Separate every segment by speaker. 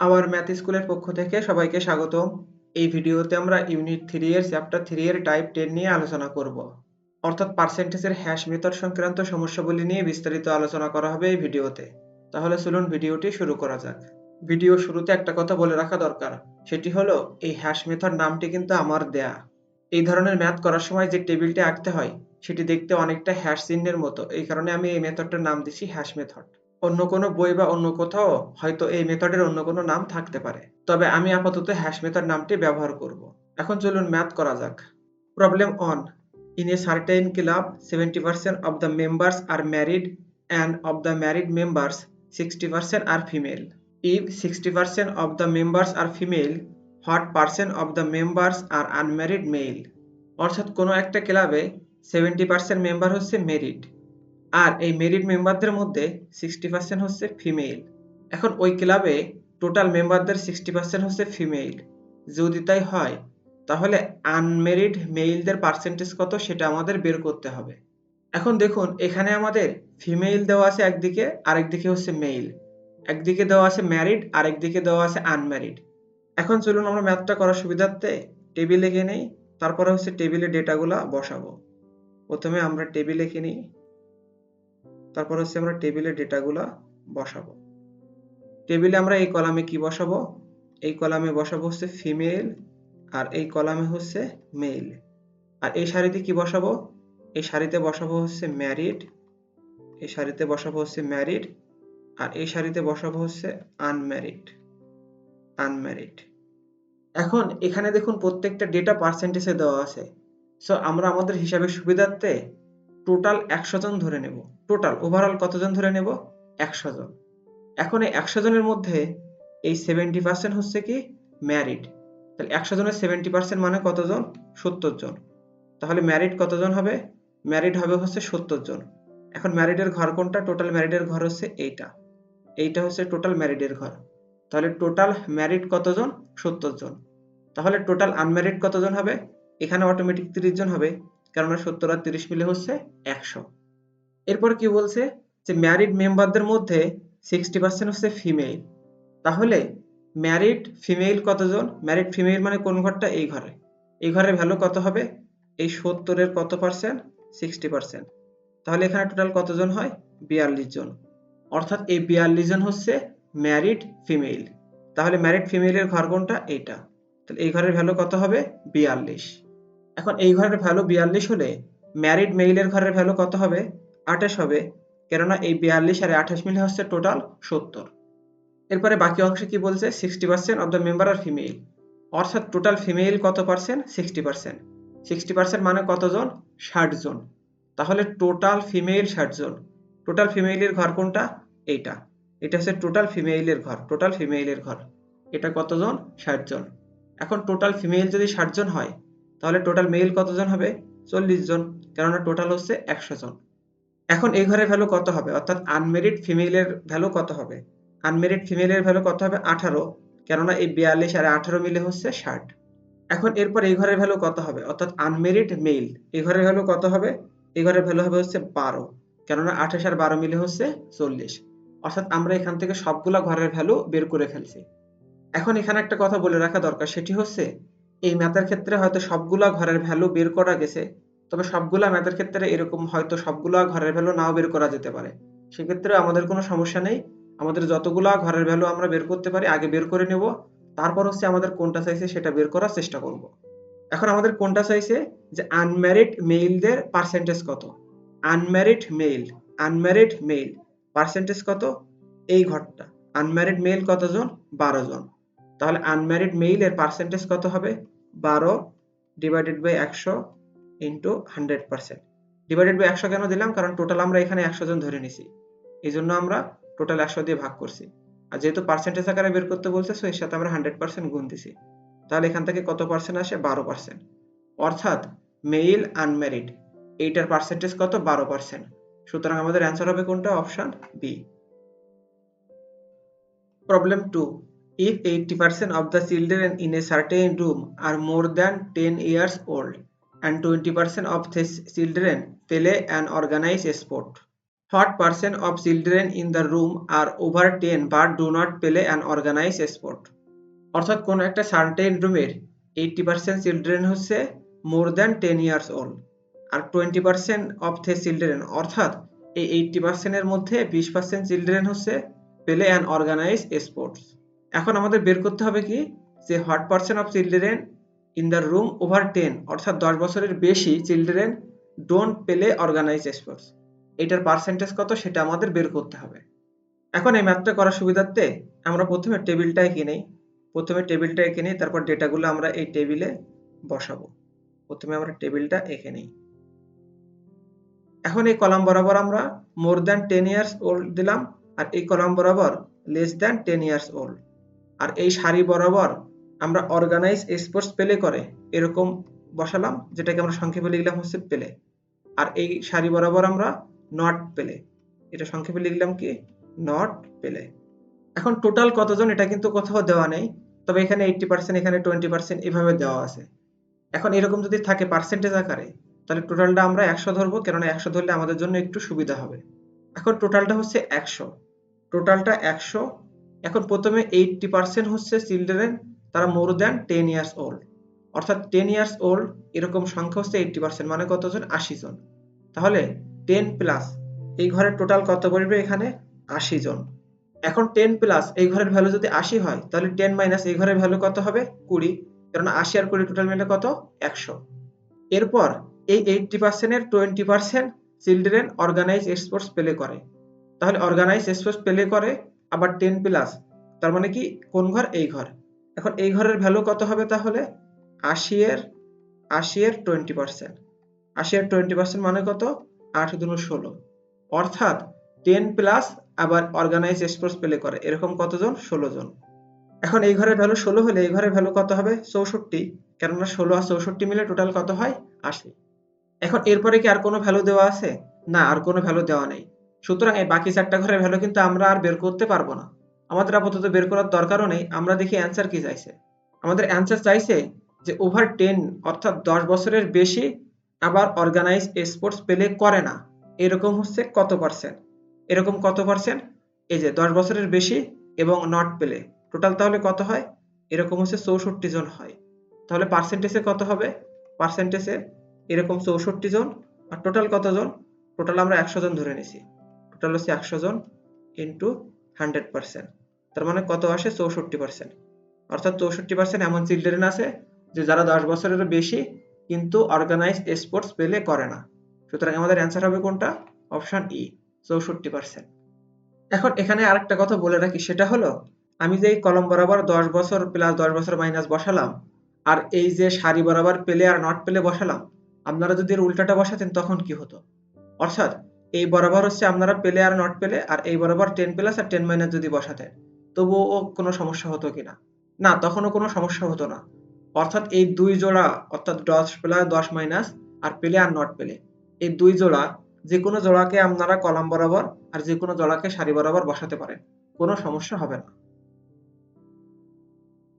Speaker 1: আমার ম্যাথ স্কুলের পক্ষ থেকে সবাইকে স্বাগতম। এই ভিডিওতে আমরা ইউনিট থ্রি এর, চ্যাপ্টার থ্রি এর টাইপ টেন নিয়ে আলোচনা করব। অর্থাৎ পার্সেন্টেজের হ্যাশ মেথড সংক্রান্ত সমস্যাগুলি নিয়ে বিস্তারিত আলোচনা করা হবে এই ভিডিওতে। তাহলে চলুন ভিডিওটি শুরু করা যাক। ভিডিও শুরুতে একটা কথা বলে রাখা দরকার। সেটি হলো, এই হ্যাশ মেথড নামটি কিন্তু আমার দেয়া। এই ধরনের ম্যাথ করার সময় যে টেবিলটি আঁকতে হয়, সেটি দেখতে অনেকটা হ্যাশ চিহ্নের মতো। এই কারণে আমি এই মেথডটার নাম দিছি হ্যাশ মেথড। অন্য কোনো বই বা অন্য কোথাও হয়তো এই মেথডের অন্য কোনো নাম থাকতে পারে। তবে আমি আপাতত হ্যাশ মেথড নামটি ব্যবহার করব। এখন চলুন ম্যাথ করা যাক। Problem on in a certain club seventy percent of the members are married and of the married members sixty percent are female if sixty percent of the members are female what percent of the members are unmarried male অর্থাৎ কোনো একটা ক্লাবে seventy percent member হচ্ছে married আর এই married মেম্বারদের মধ্যে sixty percent হচ্ছে ফিমেল এখন ওই ক্লাবে টোটাল মেম্বারদের সিক্সটি পার্সেন্ট হচ্ছে ফিমেল যদি তাই হয়, তাহলে আনমেরিড মেইলদের পার্সেন্টেজ কত সেটা আমাদের বের করতে হবে। এখন দেখুন, এখানে আমাদের ফিমেল দেওয়া আছে একদিকে আরেকদিকে হচ্ছে মেইল একদিকে দেওয়া আছে ম্যারিড আরেকদিকে দেওয়া আছে আনম্যারিড এখন চলুন আমরা ম্যাথটা করার সুবিধার্থে টেবিলে গিয়ে নেই, তারপরে হচ্ছে টেবিলে ডেটাগুলা বসাবো। প্রথমে আমরা টেবিলে লিখে নিই। তারপর হচ্ছে আমরা টেবিলে ডেটাগুলো বসাবো। টেবিলে আমরা এই কলামে কি বসাবো? এই কলামে বসাবো হচ্ছে ফিমেল আর এই কলামে হচ্ছে মেল আর এই সারিতে কি বসাবো? এই সারিতে বসাবো হচ্ছে ম্যারিড, এই সারিতে বসাবো হচ্ছে ম্যারিড, আর এই সারিতে বসাবো হচ্ছে আনম্যারিড আনম্যারিড। এখন এখানে দেখুন প্রত্যেকটা ডেটা পার্সেন্টেজে দেওয়া আছে। সো আমরা আমাদের হিসাবের সুবিধার্থে টোটাল একশো জন ধরে নেব। টোটাল ওভারঅল কতজন ধরে নেব? একশো জন। এখন এই একশো জনের মধ্যে এই সেভেন্টি পার্সেন্ট হচ্ছে কি? ম্যারিড তাহলে একশো জনের সেভেন্টি পার্সেন্ট মানে কতজন? সত্তর জন। তাহলে ম্যারিড কতজন হবে? ম্যারিড হবে হচ্ছে সত্তর জন। এখন ম্যারিডের ঘর কোনটা? টোটাল ম্যারিডের ঘর হচ্ছে এইটা। এইটা হচ্ছে টোটাল ম্যারিডের ঘর। তাহলে টোটাল ম্যারিড কতজন? সত্তর জন। তাহলে টোটাল আনম্যারিড কতজন হবে? এখানে অটোমেটিক তিরিশ জন হবে। কেননা সত্তর আর তিরিশ মিলে হচ্ছে একশো। এরপর কি বলছে যে ম্যারিড মেম্বারদের মধ্যে সিক্সটি পার্সেন্ট হচ্ছে ফিমেল তাহলে ম্যারিড ফিমেল কতজন? ম্যারিড ফিমেল মানে কোন ঘরটা? এই ঘরে। এই ঘরের ভ্যালু কত হবে? এই সত্তরের কত পার্সেন্ট সিক্সটি পার্সেন্ট তাহলে এখানে টোটাল কতজন হয়? বিয়াল্লিশ জন। অর্থাৎ এই বিয়াল্লিশ জন হচ্ছে ম্যারিড ফিমেল তাহলে ম্যারিড ফিমেলের ঘর কোনটা? এইটা। তাহলে এই ঘরের ভ্যালু কত হবে? বিয়াল্লিশ। এখন এই ঘরের ভ্যালু বিয়াল্লিশ হলে ম্যারিড মেইলের ঘরের ভ্যালু কত হবে? আঠাশ হবে। কেননা এই বিয়াল্লিশ আর আঠাশ মিলে হচ্ছে টোটাল সত্তর। এরপরে বাকি অংশে কি বলছে? Sixty percent of the member are female অর্থাৎ টোটাল ফিমেল কত percent sixty percent sixty percent মানে কতজন? ষাট জন। তাহলে টোটাল ফিমেল ষাট জন। টোটাল ফিমেলের ঘর কোনটা? এইটা। এটা হচ্ছে টোটাল ফিমেইলের ঘর। টোটাল ফিমেইলের ঘর। এটা কতজন? ষাট জন। এখন টোটাল ফিমেল যদি ষাট জন হয় তাহলে টোটাল মেল কতজন হবে? চল্লিশ জন, কেননা টোটাল হচ্ছে একশো জন। এখন এই ঘরের ভ্যালু কত হবে? অর্থাৎ আনমেরিড ফিমেলের ভ্যালু কত হবে? আনমেরিড ফিমেলের ভ্যালু কত হবে? আঠারো, কেননা এই বিয়াল্লিশ আর আঠারো মিলে হচ্ছে ষাট। এখন এরপর এই ঘরের ভ্যালু কত হবে? অর্থাৎ আনমেরিড মেল এই ঘরের ভ্যালু কত হবে? এই ঘরের ভ্যালু হবে হচ্ছে বারো, কেননা আঠাশ আর বারো মিলে হচ্ছে চল্লিশ। অর্থাৎ আমরা এখান থেকে সবগুলা ঘরের ভ্যালু বের করে ফেলছি। এখন এখানে একটা কথা বলে রাখা দরকার, সেটি হচ্ছে এই ম্যাথের ক্ষেত্রে হয়তো সবগুলা ঘরের ভ্যালু বের করা গেছে, তবে সবগুলা ম্যাথের ক্ষেত্রে এরকম হয়তো সবগুলা ঘরের ভ্যালু নাও বের করা যেতে পারে। সেক্ষেত্রে আমাদের কোনো সমস্যা নেই। আমাদের যতগুলা ঘরের ভ্যালু আমরা বের করতে পারি, আগে বের করে নেব, তারপর হচ্ছে আমাদের কোনটা চাইছে সেটা বের করার চেষ্টা করব। এখন আমাদের কোনটা চাইছে যে আনম্যারিড মেইলদের পার্সেন্টেজ কত? Unmarried male unmarried male percentage কত? এই ঘরটা। আনম্যারিড মেইল কতজন? বারো জন। তাহলে আনম্যারিড মেইলের পার্সেন্টেজ কত হবে? বারো ডিভাইডেড বাই একশো into hundred percent divided by একশো কেন দিলাম? কারণ টোটাল আমরা এখানে একশো জন ধরে নিছি। এই জন্য আমরা টোটাল একশো দিয়ে ভাগ করছি। আর যেহেতু পার্সেন্টেজ আকারে বের করতে বলছে সো এর সাথে আমরা হান্ড্রেড পার্সেন্ট গুণ দিছি। তাহলে এখান থেকে কত পার্সেন্ট আসে? বারো পার্সেন্ট অর্থাৎ মেইল আনম্যারিড এইটার পার্সেন্টেজ কত? বারো পার্সেন্ট সুতরাং আমাদের অ্যান্সার হবে কোনটা? Option B problem two If 80% of the children in a certain room are more than 10 years old and 20% of these children play and organize a sport, what percent of children in the room are over ten but do not play and organize sport অর্থাৎ কোনো একটা certain রুমের eighty percent children হচ্ছে more than ten years old are twenty percent of the children অর্থাৎ এই eighty পার্সেন্টের মধ্যে বিশ পার্সেন্ট চিলড্রেন হচ্ছে প্লে অ্যান্ড অর্গানাইজ স্পোর্টস এখন আমাদের বের করতে হবে কি? যে what percent of children in the room over ten অর্থাৎ দশ বছরের বেশি children don't play organize sports এটার পার্সেন্টেজ কত? সেটা আমাদের বের করতে হবে। এখন এই ম্যাথটা করার সুবিধার্থে আমরা প্রথমে টেবিলটা এঁকে নেই। প্রথমে টেবিলটা এঁকে নিই, তারপর ডেটাগুলো আমরা এই টেবিলে বসাবো। প্রথমে আমরা টেবিলটা এঁকে নিই। এখন এই কলাম বরাবর আমরা more than ten years old দিলাম, আর এই কলাম বরাবর less than ten years old আর এই সারি বরাবর আমরা অর্গানাইজ স্পোর্টস পেলে করে, এরকম বসালাম, যেটাকে আমরা সংক্ষেপে লিখলাম হচ্ছে পেলে আর এই সারি বরাবর আমরা নট পেলে এটা সংক্ষেপে লিখলাম কি? নট পেলে এখন টোটাল কতজন এটা কিন্তু কোথাও দেওয়া নেই, তবে এখানে এইটটি পার্সেন্ট এখানে টোয়েন্টি পার্সেন্ট এভাবে দেওয়া আছে। এখন এরকম যদি থাকে পার্সেন্টেজ আকারে, তাহলে টোটালটা আমরা একশো ধরবো, কেননা একশো ধরলে আমাদের জন্য একটু সুবিধা হবে। এখন টোটালটা হচ্ছে একশো। টোটালটা একশো এখন প্রথমে এইটটি পার্সেন্ট হচ্ছে চিলড্রেন তারা more than ten years old অর্থাৎ টেন ইয়ার্স ওল্ড এরকম সংখ্যা হচ্ছে এইটটি পার্সেন্ট মানে কতজন? আশি জন তাহলে টেন প্লাস এই ঘরের টোটাল কত পড়বে এখানে? আশি জন এখন টেন প্লাস এই ঘরের ভ্যালু যদি আশি হয়, তাহলে টেন মাইনাস এই ঘরের ভ্যালু কত হবে? কুড়ি। কারণ আশি আর কুড়ি টোটাল মিলে কত? একশো। এরপর এই এইটটি পার্সেন্টের twenty percent children organize sports play করে। তাহলে অর্গানাইজ স্পোর্টস প্লে করে আবার টেন প্লাস তার মানে কি কোন ঘর? এই ঘর। এখন এই ঘরের ভ্যালু কত হবে তাহলে? আশি এর আশি এর টোয়েন্টি পার্সেন্ট আশি এর টোয়েন্টি পার্সেন্ট মানে কত? আট দুনো ষোলো। অর্থাৎ টেন প্লাস আবার অর্গানাইজ স্পোর্টস প্লে করে, এরকম কতজন? ষোলো জন। এখন এই ঘরের ভ্যালু ষোলো হলে এই ঘরের ভ্যালু কত হবে? চৌষট্টি। কেননা ষোলো আর চৌষট্টি মিলে টোটাল কত হয়? আশি। এখন এরপরে কি আর কোনো ভ্যালু দেওয়া আছে? না, আর কোনো ভ্যালু দেওয়া নেই। সুতরাং এই বাকি চারটা ঘরের ভ্যালু কিন্তু আমরা আর বের করতে পারব না। আমাদের আপাতত বের করার দরকারও নেই, আমরা দেখি অ্যান্সার কি চাইছে। আমাদের অ্যান্সার চাইছে যে ওভার টেন অর্থাৎ দশ বছরের বেশি আবার অর্গানাইজ স্পোর্টস প্লে করে না। এরকম হচ্ছে কত পার্সেন্ট এরকম কত পার্সেন্ট এই যে দশ বছরের বেশি এবং নট প্লে। টোটাল তাহলে কত হয়? এরকম হচ্ছে চৌষট্টি জন হয়। তাহলে পার্সেন্টেজে কত হবে? পার্সেন্টেজে এরকম চৌষট্টি জন। আর টোটাল কতজন টোটাল আমরা একশো জন ধরে নিছি টোটাল হচ্ছে একশো জন ইন্টু হান্ড্রেড পার্সেন্ট তার মানে কত আসে? চৌষট্টি পার্সেন্ট অর্থাৎ চৌষট্টি পার্সেন্ট এমন চিলড্রেন আছে যে যারা দশ বছরের বেশি কিন্তু অর্গানাইজ স্পোর্টস পেলে করে না। সুতরাং আমাদের অ্যান্সার হবে কোনটা? অপশন ই চৌষট্টি পার্সেন্ট এখন এখানে আরেকটা কথা বলে রাখি, সেটা হলো আমি যে এই কলম বরাবর দশ বছর প্লাস দশ বছর মাইনাস বসালাম, আর এই যে সারি বরাবর পেলে আর নট পেলে বসালাম, আপনারা যদি এর উল্টাটা বসাতেন তখন কি হতো? অর্থাৎ এই বরাবর হচ্ছে আপনারা পেলে আর নট পেলে আর এই বরাবর টেন প্লাস আর টেন মাইনাস যদি বসাতেন তবুও কোনো সমস্যা হতো কিনা? না তখনও কোনো সমস্যা হতো না। অর্থাৎ এই দুই জোড়া অর্থাৎ দশ প্লাস দশ মাইনাস আর পেলে আর নট পেলে এই দুই জোড়া যে কোনো জোড়াকে আপনারা কলাম বরাবর আর যে কোনো জোড়াকে সারি বরাবর বসাতে পারেন কোনো সমস্যা হবে না।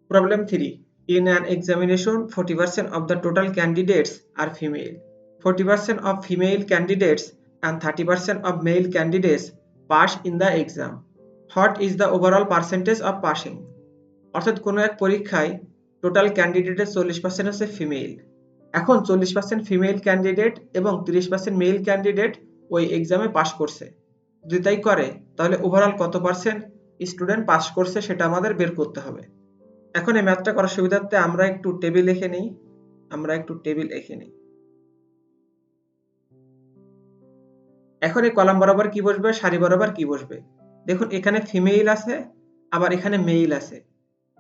Speaker 1: Problem three In an examination, 40% of the total candidates are female. 40% of female candidates and 30% of male candidates pass in the exam. What is the overall percentage of passing? অর্থাৎ কোনো এক পরীক্ষায় টোটাল ক্যান্ডিডেটের চল্লিশ পার্সেন্ট হচ্ছে female এখন চল্লিশ percent female candidate এবং তিরিশ পার্সেন্ট মেল ক্যান্ডিডেট ওই এক্সামে পাশ করছে। যদি তাই করে, তাহলে ওভারঅল কত পার্সেন্ট স্টুডেন্ট পাস করছে সেটা আমাদের বের করতে হবে। এখন এই ম্যাথটা করার সুবিধার্থে আমরা একটু টেবিল লিখে নিই। আমরা একটু টেবিল লিখে নিই। এখন এই কলাম বরাবর কি বসবে? সারি বরাবর কি বসবে? দেখুন, এখানে ফিমেল আছে, আবার এখানে মেইল আছে।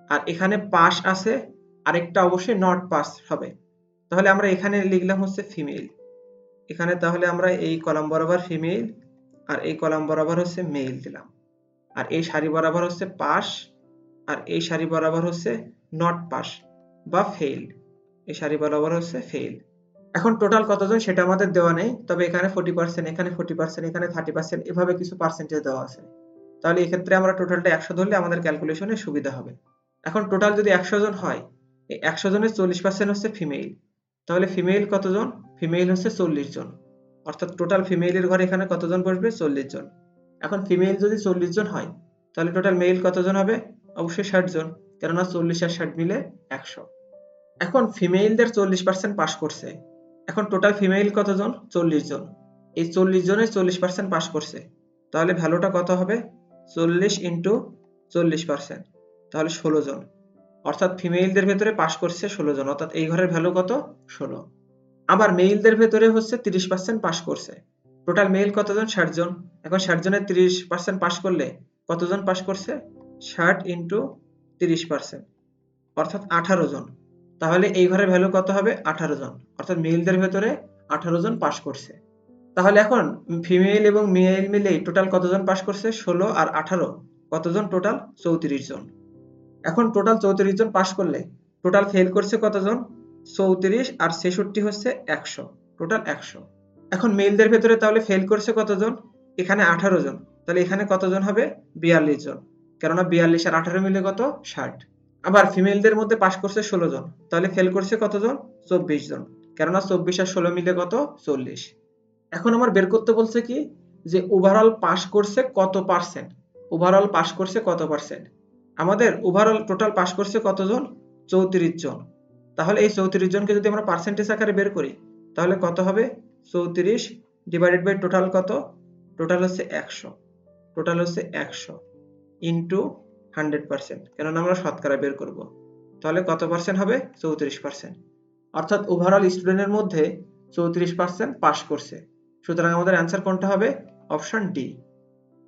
Speaker 1: আর এখানে পাস আছে, আরেকটা অবশ্যই নট পাস হবে। তাহলে আমরা এখানে লিখলাম হচ্ছে ফিমেল এখানে তাহলে আমরা এই কলাম বরাবর ফিমেল আর এই কলাম বরাবর হচ্ছে মেইল দিলাম। আর এই সারি বরাবর হচ্ছে পাস আর এই সারি বরাবর হচ্ছে নট পাস বা ফেইল এই সারি বরাবর হচ্ছে ফেইল এখন টোটাল কতজন সেটা আমাদের দেওয়া নেই, তবে এখানে ফোর্টি পার্সেন্ট এখানে ফোর্টি পার্সেন্ট এখানে থার্টি পার্সেন্ট এভাবে কিছু পার্সেন্টেজ দেওয়া আছে। তাহলে এক্ষেত্রে আমরা টোটালটা একশো ধরলে আমাদের ক্যালকুলেশনে সুবিধা হবে। এখন টোটাল যদি একশো জন হয়, এই একশো জনের চল্লিশ পার্সেন্ট হচ্ছে ফিমেল তাহলে ফিমেল কতজন? ফিমেল হচ্ছে চল্লিশ জন। অর্থাৎ টোটাল ফিমেলের ঘরে এখানে কতজন বসবে? চল্লিশ জন। এখন ফিমেল যদি চল্লিশ জন হয়, তাহলে টোটাল মেল কতজন হবে? অবশ্যই ষাট জন, কেননা চল্লিশ আর ষাট মিলে একশো। এখন ফিমেলদের চল্লিশ পার্সেন্ট পাস করছে। এখন টোটাল ফিমেল কতজন? চল্লিশ জন। এই চল্লিশ জনের চল্লিশ পার্সেন্ট পাস করছে। তাহলে ভ্যালুটা কত হবে? চল্লিশ ইন্টু চল্লিশ পার্সেন্ট তাহলে ষোলো জন। অর্থাৎ ফিমেলদের ভেতরে পাস করছে ষোলো জন। অর্থাৎ এই ঘরের ভ্যালু কত? ষোলো। আবার মেইলদের ভেতরে হচ্ছে তিরিশ পার্সেন্ট পাস করছে। টোটাল মেইল কতজন? ষাট জন। এখন ষাট জনের তিরিশ পার্সেন্ট পাস করলে কতজন পাস করছে? ষাট ইন্টু তিরিশ পার্সেন্ট অর্থাৎ আঠারো জন। তাহলে এই ঘরের ভ্যালু কত হবে? আঠারো জন। অর্থাৎ মেইলদের ভেতরে আঠারো জন পাস করছে। তাহলে এখন ফিমেল এবং মেল মিলে টোটাল কতজন পাস করছে? ষোলো আর আঠারো। কতজন টোটাল চৌত্রিশ জন। এখন টোটাল চৌত্রিশ জন পাস করলে টোটাল ফেল করছে কতজন চৌত্রিশ আর ছেষট্টি হচ্ছে একশো। টোটাল একশো। এখন মেলদের ভেতরে তাহলে ফেল করছে কতজন এখানে আঠারো জন। তাহলে এখানে কতজন হবে? বিয়াল্লিশ জন। কেননা বিয়াল্লিশ আর আঠারো মিলে কত? ষাট। আবার ফিমেলদের মধ্যে পাস করছে ষোলো জন। তাহলে ফেল করছে কতজন? চব্বিশ জন। কেননা চব্বিশ আর ষোলো মিলে কত? চল্লিশ। এখন আমার বের করতে বলছে কি? যে ওভারঅল পাস করছে কত পার্সেন্ট ওভারঅল পাস করছে কত পার্সেন্ট আমাদের ওভারঅল টোটাল পাস করছে কতজন? চৌত্রিশ জন। তাহলে এই চৌত্রিশ জনকে যদি আমরা পার্সেন্টেজ আকারে বের করি, তাহলে কত হবে? চৌত্রিশ ডিভাইডেড বাই টোটাল কত? টোটাল হচ্ছে একশো। টোটাল হচ্ছে একশো। Into hundred percent. কেননা আমরা শতকরা বের করব? তাহলে কত পার্সেন্ট হবে? চৌত্রিশ পার্সেন্ট। অর্থাৎ ওভারঅল স্টুডেন্টের মধ্যে চৌত্রিশ পার্সেন্ট পাস করছে। সুতরাং আমাদের অ্যান্সার কোনটা হবে? অপশন ডি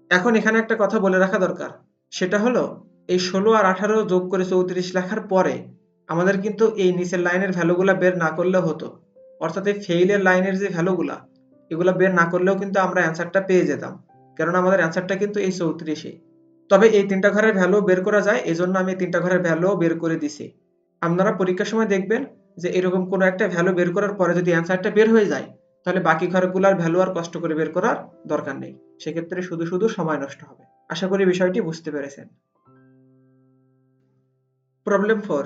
Speaker 1: এখন এখানে একটা কথা বলে রাখা দরকার। সেটা হলো, এই ষোলো আর আঠারো যোগ করে চৌত্রিশ লেখার পরে আমাদের কিন্তু এই নিচের লাইনের ভ্যালুগুলা বের না করলেও হতো। অর্থাৎ এই ফেইলের লাইনের যে ভ্যালুগুলা এগুলা বের না করলেও কিন্তু আমরা অ্যান্সারটা পেয়ে যেতাম। কারণ আমাদের অ্যান্সারটা কিন্তু এই চৌত্রিশে। তবে এই তিনটা ঘরের ভ্যালু বের করা যায় এই জন্য আমি তিনটা ঘরের ভ্যালু বের করে দিছি আপনারা পরীক্ষার সময় দেখবেন যে এরকম কোনো একটা ভ্যালু বের করার পরে যদি অ্যান্সারটা বের হয়ে যায় তাহলে বাকি ঘরগুলোর ভ্যালু আর কষ্ট করে বের করার দরকার নেই সেক্ষেত্রে শুধু শুধু সময় নষ্ট হবে আশা করি বিষয়টি বুঝতে পেরেছেন problem four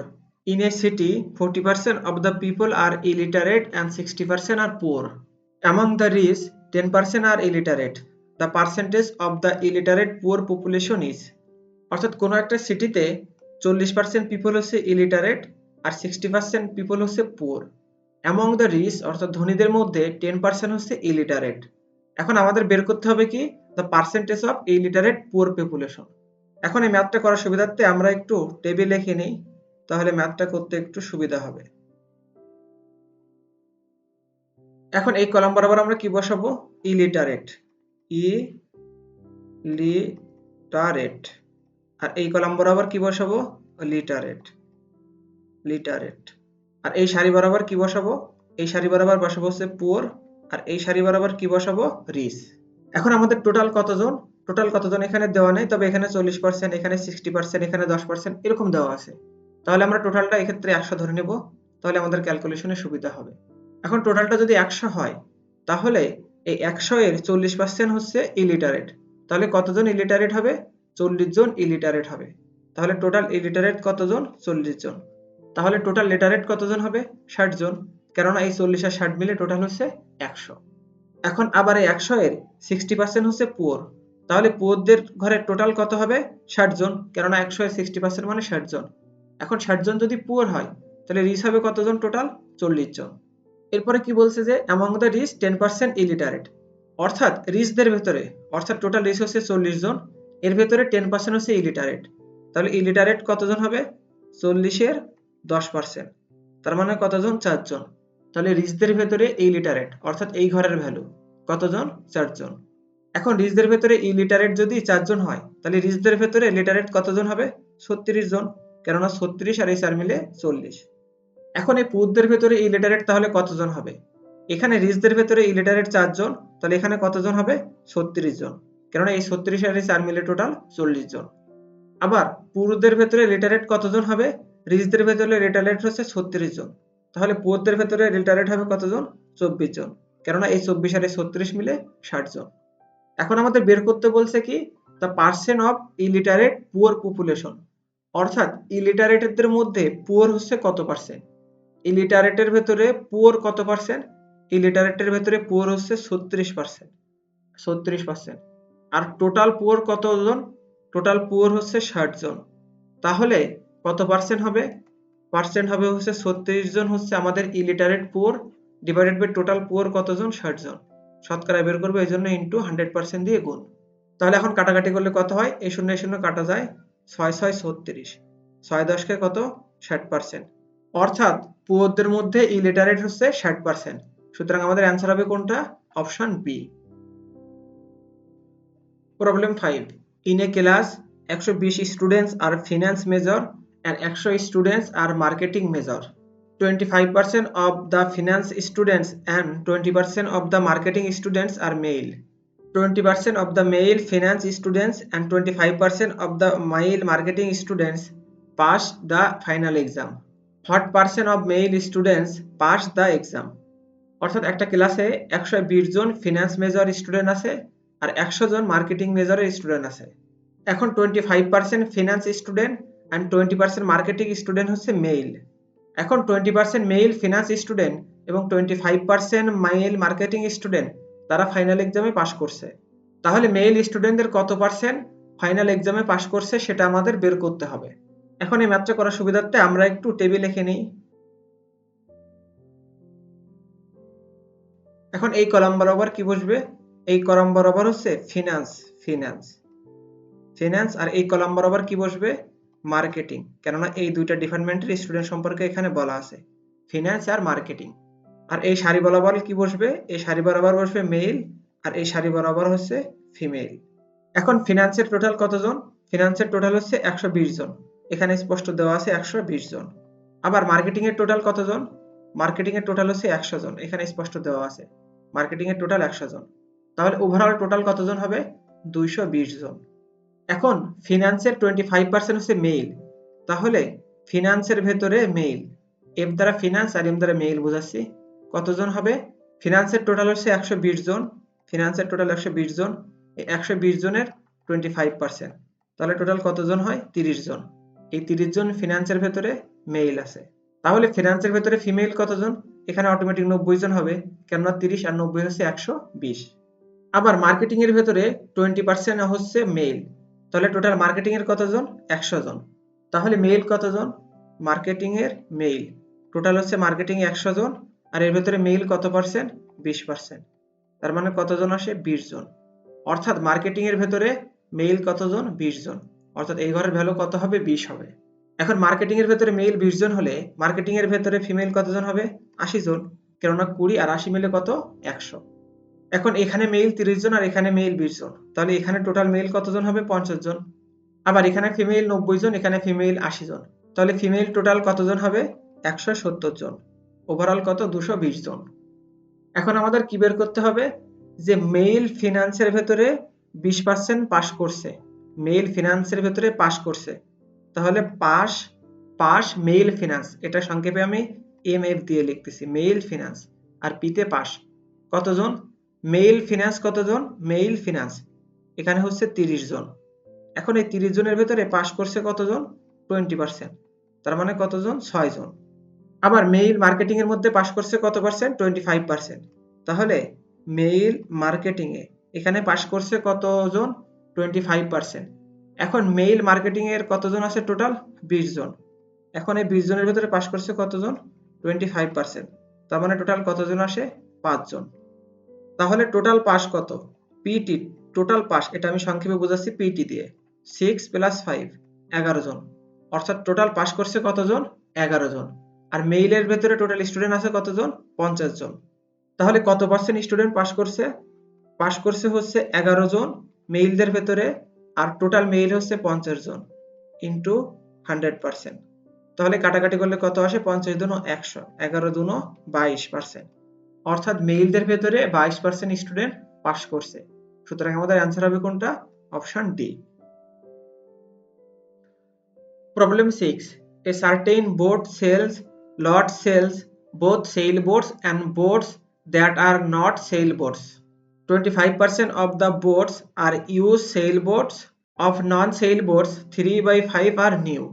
Speaker 1: in a city 40% of the people are illiterate and 60% are poor. Among the rich, 10% are illiterate. The percentage of the illiterate poor population is, অর্থাৎ কোনো একটা সিটিতে চল্লিশ পার্সেন্ট পিপল হচ্ছে ইলিটারেট আর সিক্সটি পার্সেন্ট পিপল হচ্ছে poor among the rich অর্থাৎ ধনীদের মধ্যে টেন পার্সেন্ট হচ্ছে ইলিটারেট এখন আমাদের বের করতে হবে কি? The percentage of illiterate poor population এখন এই ম্যাথটা করার সুবিধার্থে আমরা একটু টেবিল লিখে নিই, তাহলে ম্যাথটা করতে একটু সুবিধা হবে। এখন এই কলাম বরাবর আমরা কি বসাবো? ইলিটারেট ই লিটারেট আর এই কলাম বরাবর কি বসাবো? লিটারেট। লিটারেট। আর এই সারি বরাবর কি বসাবো? এই সারি বরাবর বসাবো হচ্ছে পুয়ার আর এই সারি বরাবর কি বসাবো? রিস। এখন আমাদের টোটাল কতজন? টোটাল কতজন এখানে দেওয়া নেই, তবে এখানে চল্লিশ পার্সেন্ট এখানে সিক্সটি পার্সেন্ট এখানে দশ পার্সেন্ট এরকম দেওয়া আছে। তাহলে আমরা টোটালটা এক্ষেত্রে একশো ধরে নেব। তাহলে আমাদের ক্যালকুলেশনে সুবিধা হবে। এখন টোটালটা যদি একশো হয়, তাহলে এই একশো এর চল্লিশ পার্সেন্ট হচ্ছে ইলিটারেট তাহলে কতজন ইলিটারেট হবে? চল্লিশ জন ইলিটারেট হবে। তাহলে টোটাল ইলিটারেট কতজন? চল্লিশ জন। তাহলে টোটাল লিটারেট কতজন হবে? ষাট জন। কেননা এই চল্লিশ আর ষাট মিলে টোটাল হচ্ছে একশো। এখন আবার এই একশো এর সিক্সটি পার্সেন্ট হচ্ছে পুয়োর তাহলে পুয়োরদের ঘরে টোটাল কত হবে? ষাট জন। কেননা একশো এর সিক্সটি পার্সেন্ট মানে ষাট জন। এখন ষাট জন যদি পুয়ার হয়, তাহলে রিস হবে কতজন টোটাল চল্লিশ জন। এরপরে কি বলছে যে among the rich ten percent illiterate অর্থাৎ রিসদের ভেতরে, অর্থাৎ টোটাল রিস হচ্ছে চল্লিশ জন, এর ভেতরে টেন পার্সেন্ট হচ্ছে ইলিটারেট তাহলে ইলিটারেট কতজন হবে? চল্লিশের দশ পার্সেন্ট তার মানে কতজন? চারজন। তাহলে রিসদের ভেতরে ইলিটারেট অর্থাৎ এই ঘরের ভ্যালু কতজন? চারজন। এখন রিসদের ভেতরে ইলিটারেট যদি চারজন হয়, তাহলে রিসদের ভেতরে লিটারেট কতজন হবে? ছত্রিশ জন। কেননা ছত্রিশ আর এই চার মিলে চল্লিশ। এখন এই পুরুষদের ভেতরে ইলিটারেট তাহলে কতজন হবে? এখানে রিচদের ভেতরে ইলিটারেট চারজন, তাহলে এখানে কতজন হবে? ছত্রিশ জন। কেননা এই ছত্রিশ আর চার মিলে টোটাল চল্লিশ জন। আবার পুরুষদের ভেতরে লিটারেট কতজন হবে? রিচদের ভেতরে লিটারেট হচ্ছে ছত্রিশ জন। তাহলে পুরুষদের ভেতরে লিটারেট হবে কতজন? চব্বিশ জন। কেননা এই চব্বিশ আর ছত্রিশ মিলে ষাট জন। এখন আমাদের বের করতে বলছে কি? The percent of illiterate poor population অর্থাৎ ইলিটারেটেডদের মধ্যে পুয়ার হচ্ছে কত পার্সেন্ট ইলিটারেটের ভেতরে পুয়ার কত পার্সেন্ট ইলিটারেটের ভেতরে পুয়ার হচ্ছে ছত্রিশ পার্সেন্ট ছত্রিশ পার্সেন্ট আর টোটাল পুয়ার কতজন টোটাল পুয়ার হচ্ছে ষাট জন। তাহলে কত পার্সেন্ট হবে? পার্সেন্ট হবে হচ্ছে ছত্রিশ জন হচ্ছে আমাদের illiterate poor divided by total poor কতজন ষাট জন। শতকরা বের করব, এই জন্য ইন্টু হান্ড্রেড পার্সেন্ট দিয়ে গুণ। তাহলে এখন কাটাকাটি করলে কত হয়? এই শূন্য শূন্য কাটা যায় ছয় ছয়, ছত্রিশ। ছয় দশকে কত? ষাট পার্সেন্ট অর্থাৎ পুয়োদের মধ্যে ইলিটারেট হচ্ছে ষাট পার্সেন্ট সুতরাং আমাদের অ্যান্সার হবে কোনটা? Option B problem five in a class একশো বিশ students are finance major and একশো students are marketing major twenty five percent of the finance students and twenty percent of the marketing students are male twenty percent of the male finance students and twenty five percent of the male marketing students pass the final exam What percent of male students pass the exam অর্থাৎ একটা ক্লাসে একশো বিশ জন finance major student আছে আর একশো জন marketing মেজরের student আছে। এখন twenty five percent finance student and twenty percent marketing student হচ্ছে মেইল এখন twenty percent male finance student এবং twenty five percent male marketing student তারা ফাইনাল এক্সামে পাশ করছে। তাহলে মেইল স্টুডেন্টদের কত পার্সেন্ট ফাইনাল এক্সামে পাশ করছে সেটা আমাদের বের করতে হবে। এখন এই ম্যাথটা করার সুবিধার্থে আমরা একটু টেবিল লিখে নিই। এখন এই কলাম বরাবর কি বসবে? এই কলাম বরাবর হচ্ছে ফিনান্স ফিনান্স ফিনান্স আর এই কলাম বরাবর কি বসবে? মার্কেটিং কেননা এই দুইটা ডিপার্টমেন্টের স্টুডেন্ট সম্পর্কে এখানে বলা আছে। ফিনান্স আর মার্কেটিং আর এই সারি বরাবর কি বসবে? এই সারি বরাবর বসবে মেল আর এই সারি বরাবর হচ্ছে ফিমেল এখন ফিনান্সের টোটাল কতজন? ফিনান্সের টোটাল হচ্ছে একশো বিশ জন। এখানে স্পষ্ট দেওয়া আছে একশো বিশ জন। আবার মার্কেটিং এর টোটাল কতজন? মার্কেটিং এর টোটাল হচ্ছে একশো জন। এখানে স্পষ্ট দেওয়া আছে। মার্কেটিং এর টোটাল একশো জন। তাহলে ওভারঅল টোটাল কতজন হবে? দুইশো জন। এখন ফিনান্সের টোয়েন্টি ফাইভ পার্সেন্ট হচ্ছে মেইল তাহলে ফিনান্সের ভেতরে মেইল এফ দ্বারা ফিনান্স আর এম দ্বারা মেইল বোঝাচ্ছি। কতজন হবে? ফিনান্সের টোটাল হচ্ছে একশো বিশ জন। ফিনান্সের টোটাল একশো বিশ জন। একশো বিশ জনের টোয়েন্টি ফাইভ পার্সেন্ট তাহলে টোটাল কতজন হয়? তিরিশ জন। এই তিরিশ জন ফিনান্সের ভেতরে মেইল আছে। তাহলে ফিনান্সের ভেতরে ফিমেল কতজন? এখানে অটোমেটিক নব্বই জন হবে, কেননা তিরিশ আর নব্বই হচ্ছে একশো বিশ। আবার মার্কেটিং এর ভেতরে টোয়েন্টি পার্সেন্ট হচ্ছে মেইল তাহলে টোটাল মার্কেটিং এর কতজন? একশো জন। তাহলে মেইল কতজন? মার্কেটিং এর মেইল টোটাল হচ্ছে মার্কেটিং একশো জন, আর এর ভেতরে মেইল কত পার্সেন্ট বিশ পার্সেন্ট তার মানে কতজন আসে? বিশ জন। অর্থাৎ মার্কেটিং এর ভেতরে মেইল কতজন? বিশ জন। অর্থাৎ এই ঘরের ভ্যালু কত হবে? বিশ হবে। এখন মার্কেটিং এর ভেতরে মেইল বিশ জন হলে মার্কেটিং এর ভেতরে ফিমেল কতজন হবে? আশি জন। কেননা কুড়ি আর আশি মিলে কত? একশো। এখন এখানে মেইল তিরিশ জন আর এখানে মেইল বিশ জন। তাহলে এখানে টোটাল মেইল কতজন হবে? পঞ্চাশ জন। আবার এখানে ফিমেল নব্বই জন, এখানে ফিমেল আশি জন। তাহলে ফিমেল টোটাল কতজন হবে? একশো সত্তর জন। ওভারঅল কত? দুশো বিশ জন। এখন আমাদের কি বের করতে হবে? যে মেইল ফিনান্সের ভেতরে বিশ পার্সেন্ট পাস করছে। মেইল ফিনান্সের ভেতরে পাস করছে। তাহলে পাস পাস মেইল ফিনান্স এটা সংক্ষেপে আমি এম এফ দিয়ে লিখতেছি মেইল ফিনান্স আর পিতে পাস কতজন? মেইল ফিনান্স কতজন? মেইল ফিনান্স এখানে হচ্ছে তিরিশ জন। এখন এই তিরিশ জনের ভেতরে পাস করছে কতজন? টোয়েন্টি পার্সেন্ট তার মানে কতজন? ছয় জন। আবার মেইল মার্কেটিং এর মধ্যে পাস করছে কত পার্সেন্ট টোয়েন্টি ফাইভ পার্সেন্ট তাহলে মেইল মার্কেটিং এ এখানে পাস করছে কতজন? টোয়েন্টি ফাইভ পার্সেন্ট এখন মেইল মার্কেটিং এর কতজন আছে টোটাল বিশ জন। এখন এই বিশ জনের ভেতরে পাস করছে কতজন? টোয়েন্টি ফাইভ পার্সেন্ট তার মানে টোটাল কতজন আসে? পাঁচজন। তাহলে টোটাল পাস কত? পিটি টোটাল পাস এটা আমি সংক্ষেপে বোঝাচ্ছি পিটি দিয়ে। সিক্স প্লাস ফাইভ এগারো জন। অর্থাৎ টোটাল পাস করছে কতজন? এগারো জন। আর মেইলের ভেতরে টোটাল স্টুডেন্ট আছে কতজন? পঞ্চাশ জন। তাহলে কত পার্সেন্ট স্টুডেন্ট পাস করছে? পাস করছে হচ্ছে এগারো জন। মেইলদের ভেতরে আর টোটাল মেইল হচ্ছে পঞ্চাশ জন ইন্টু হান্ড্রেড পার্সেন্ট তাহলে কাটাকাটি করলে কত আসে? পঞ্চাশ দুনো একশো, এগারো দুনো বাইশ পার্সেন্ট অর্থাৎ মেইলদের ভেতরে বাইশ পার্সেন্ট স্টুডেন্ট পাস করছে। সুতরাং আমাদের অ্যান্সার হবে কোনটা? Option D problem six a certain boat sales lot sells both sailboats and and that are not not sailboats. 25% of the boats are used sailboats. Of non-sailboats, 3 by 5 are new.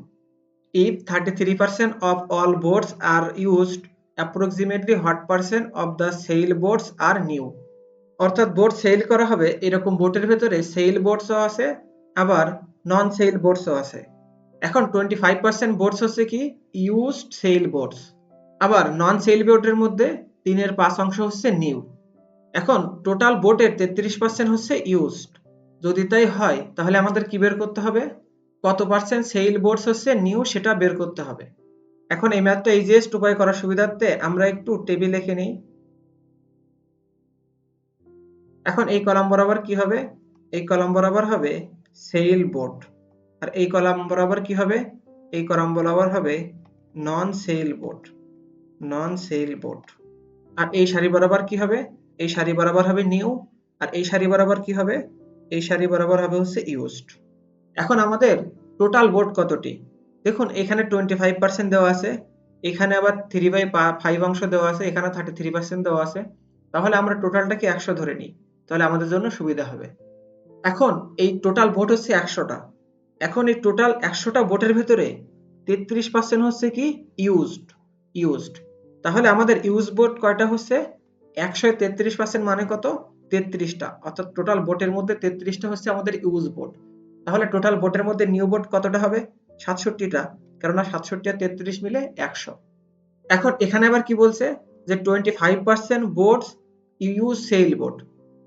Speaker 1: If 33% of all boats are used, percent of the sail boats are new অর্থাৎ boat sell করা হবে এরকম বোটের ভেতরে sell বোটসও আছে আবার নন sell বোটসও আছে। এখন টোয়েন্টি ফাইভ পার্সেন্ট বোটস হচ্ছে কি? ইউজড সেল বোটস আবার নন সেল বোটের মধ্যে তিনের পাঁচ অংশ হচ্ছে নিউ এখন টোটাল বোটের তেত্রিশ পার্সেন্ট হচ্ছে ইউজড যদি তাই হয়, তাহলে আমাদের কি বের করতে হবে? কত পার্সেন্ট সেল বোর্ডস হচ্ছে নিউ সেটা বের করতে হবে। এখন এই ম্যাথটা ইজিয়েস্ট উপায় করার সুবিধার্থে আমরা একটু টেবিল লিখে নিই। এখন এই কলাম বরাবর কি হবে? এই কলাম বরাবর হবে সেল বোর্ড আর এই কলাম বরাবর কি হবে? এই কলাম বরাবর হবে non sail board non sail board আর এই সারি বরাবর কি হবে? এই সারি বরাবর হবে নিউ আর এই সারি বরাবর কি হবে? এই সারি বরাবর হবে হচ্ছে ইউজড এখন আমাদের টোটাল বোর্ড কতটি? দেখুন, এখানে টোয়েন্টি ফাইভ পার্সেন্ট দেওয়া আছে, এখানে আবার থ্রি বাই ফাইভ অংশ দেওয়া আছে, এখানে থার্টি থ্রি পার্সেন্ট দেওয়া আছে। তাহলে আমরা টোটালটাকে একশো ধরে নিই? তাহলে আমাদের জন্য সুবিধা হবে। এখন এই টোটাল ভোট হচ্ছে একশোটা। এখন এই টোটাল একশোটা ভোটের ভেতরে তেত্রিশ পার্সেন্ট হচ্ছে কি? ইউজড ইউজড তাহলে আমাদের ইউজ বোর্ড কয়টা হচ্ছে? একশো তেত্রিশ পার্সেন্ট মানে কত? তেত্রিশটা। অর্থাৎ টোটাল বোটের মধ্যে তেত্রিশটা হচ্ছে আমাদের ইউজ বোট তাহলে টোটাল বোটের মধ্যে নিউ বোট কতটা হবে? সাতষট্টিটা। কেননা সাতষট্টি আর তেত্রিশ মিলে একশো। এখন এখানে আবার কি বলছে? যে twenty five percent boards use sail boat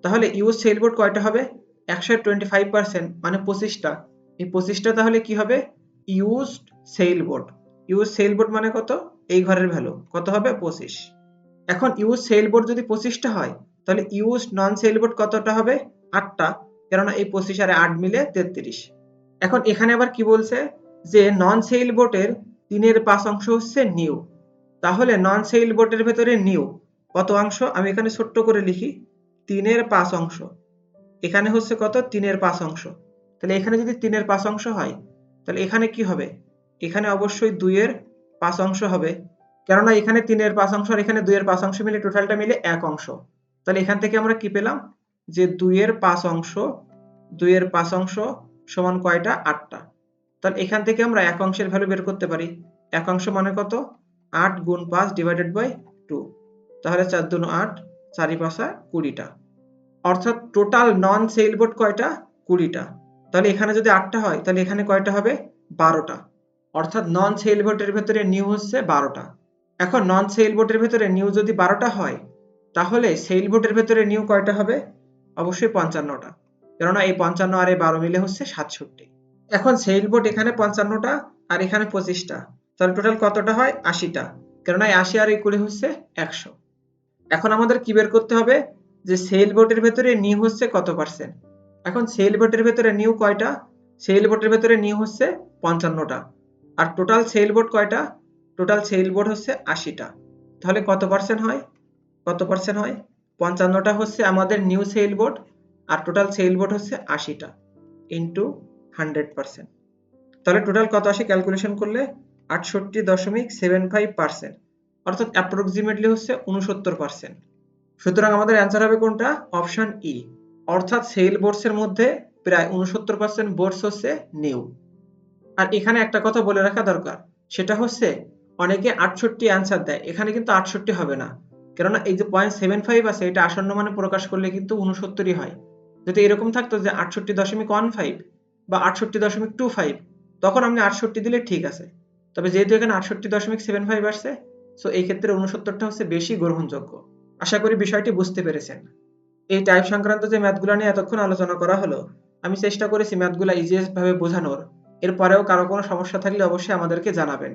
Speaker 1: তাহলে ইউজ সেল বোট কয়টা হবে? একশো টোয়েন্টি ফাইভ পার্সেন্ট মানে পঁচিশটা। এই পঁচিশটা তাহলে কি হবে? Used sail boat use sail boat মানে কত? এই ঘরের ভ্যালু কত হবে? পঁচিশ। এখন ইউজ সেল বোর্ড যদি পঁচিশটা হয়, তাহলে ইউজ নন সেল বোট কতটা হবে? আটটা, কেননা এই পঁচিশ আর আট মিলে তেত্রিশ। এখন এখানে আবার কি বলছে? যে নন সেল বোটের তিনের পাঁচ অংশ হচ্ছে নিউ। তাহলে নন সেল বোটের ভেতরে নিউ কত অংশ? আমি এখানে ছোট্ট করে লিখি, তিনের পাঁচ অংশ। এখানে হচ্ছে কত? তিনের পাঁচ অংশ। তাহলে এখানে যদি তিনের পাঁচ অংশ হয়, তাহলে এখানে কি হবে? এখানে অবশ্যই দুইয়ের পাঁচ অংশ হবে। কেননা এখানে তিনের পাঁচ অংশ আর এখানে দুইয়ের পাঁচ অংশ মিলে টোটালটা মিলে এক অংশ। তাহলে এখান থেকে আমরা কি পেলাম? যে দুইয়ের পাঁচ অংশ, দুইয়ের পাঁচ অংশ সমান কয়টা? আটটা। তাহলে এখান থেকে আমরা এক অংশের ভ্যালু বের করতে পারি। এক অংশ মানে কত? আট গুণ পাঁচ ডিভাইডেড বাই টু তাহলে চার দুন আট, চারি পাঁচা কুড়িটা। অর্থাৎ টোটাল নন সেল বোর্ড কয়টা? কুড়িটা। তাহলে এখানে যদি আটটা হয়, তাহলে এখানে কয়টা হবে? বারোটা। অর্থাৎ নন সেল বোর্ডের ভেতরে নিউ হচ্ছে বারোটা। এখন নন সেল বোর্ডের ভেতরে নিউ যদি বারোটা হয়, তাহলে সেল বোর্ডের ভেতরে নিউ কয়টা হবে? অবশ্যই পঞ্চান্নটা। কেননা এই পঞ্চান্ন আর এই বারো মিলে হচ্ছে সাতষট্টি। এখন সেল বোর্ড এখানে পঞ্চান্নটা আর এখানে পঁচিশটা। তাহলে টোটাল কতটা হয়? আশিটা। কেননা এই আশি আর এই কুড়ি হচ্ছে একশো। এখন আমাদের কি বের করতে হবে? যে সেল বোর্ডের ভেতরে নিউ হচ্ছে কত পার্সেন্ট এখন সেল বোর্ডের ভেতরে নিউ কয়টা? সেল বোর্ডের ভেতরে নিউ হচ্ছে পঞ্চান্নটা। আর টোটাল সেল বোর্ড কয়টা? টোটাল সেল বোর্ড হচ্ছে আশিটা। তাহলে কত পার্সেন্ট হয়? কত পার্সেন্ট হয়? পঞ্চান্নটা হচ্ছে আমাদের নিউ সেল বোর্ড আর টোটাল সেল বোর্ড হচ্ছে আশিটা ইন্টু হান্ড্রেড পার্সেন্ট তাহলে টোটাল কত আসে ক্যালকুলেশন করলে? আটষট্টি দশমিক সেভেন ফাইভ পার্সেন্ট অর্থাৎ অ্যাপ্রক্সিমেটলি হচ্ছে উনসত্তর পার্সেন্ট সুতরাং আমাদের অ্যান্সার হবে কোনটা? অপশন ই অর্থাৎ সেল বোর্ডসের মধ্যে প্রায় উনসত্তর পার্সেন্ট বোর্ডস হচ্ছে নিউ আর এখানে একটা কথা বলে রাখা দরকার। সেটা হচ্ছে অনেকে আটষট্টি অ্যান্সার দেয়। এখানে কিন্তু আটষট্টি হবে না। কেননা এই যে পয়েন্ট সেভেন ফাইভ আছে, এটা আসন্ন মানে প্রকাশ করলে কিন্তু উনসত্তরই হয়। যদি এরকম থাকতো যে আটষট্টি দশমিক ওয়ান ফাইভ বা আটষট্টি দশমিক টু ফাইভ তখন আপনি আটষট্টি দিলে ঠিক আছে। তবে যেহেতু এখানে আটষট্টি দশমিক সেভেন ফাইভ আসছে সো এই ক্ষেত্রে উনসত্তরটা হচ্ছে বেশি গ্রহণযোগ্য। আশা করি বিষয়টি বুঝতে পেরেছেন। এই টাইপ সংক্রান্ত যে ম্যাথগুলো নিয়ে এতক্ষণ আলোচনা করা হলো, আমি চেষ্টা করেছি ম্যাথগুলো ইজিয়েস্ট ভাবে বোঝানোর। এরপরেও কারও কোনো সমস্যা থাকলে অবশ্যই আমাদেরকে জানাবেন।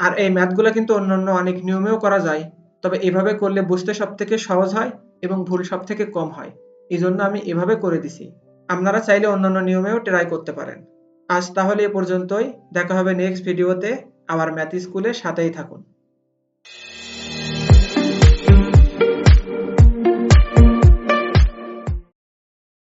Speaker 1: আর এই ম্যাথগুলো কিন্তু অন্যান্য অনেক নিয়মেও করা যায়, তবে এভাবে করলে বুঝতে সব থেকে সহজ হয় এবং ভুল সব থেকে কম হয়। এই জন্য আমি এভাবে করে দিছি। আপনারা চাইলে অন্যান্য নিয়মেও ট্রাই করতে পারেন। আজ তাহলে এ পর্যন্তই। দেখা হবে নেক্সট ভিডিওতে আবার ম্যাথ স্কুলে সাথেই থাকুন।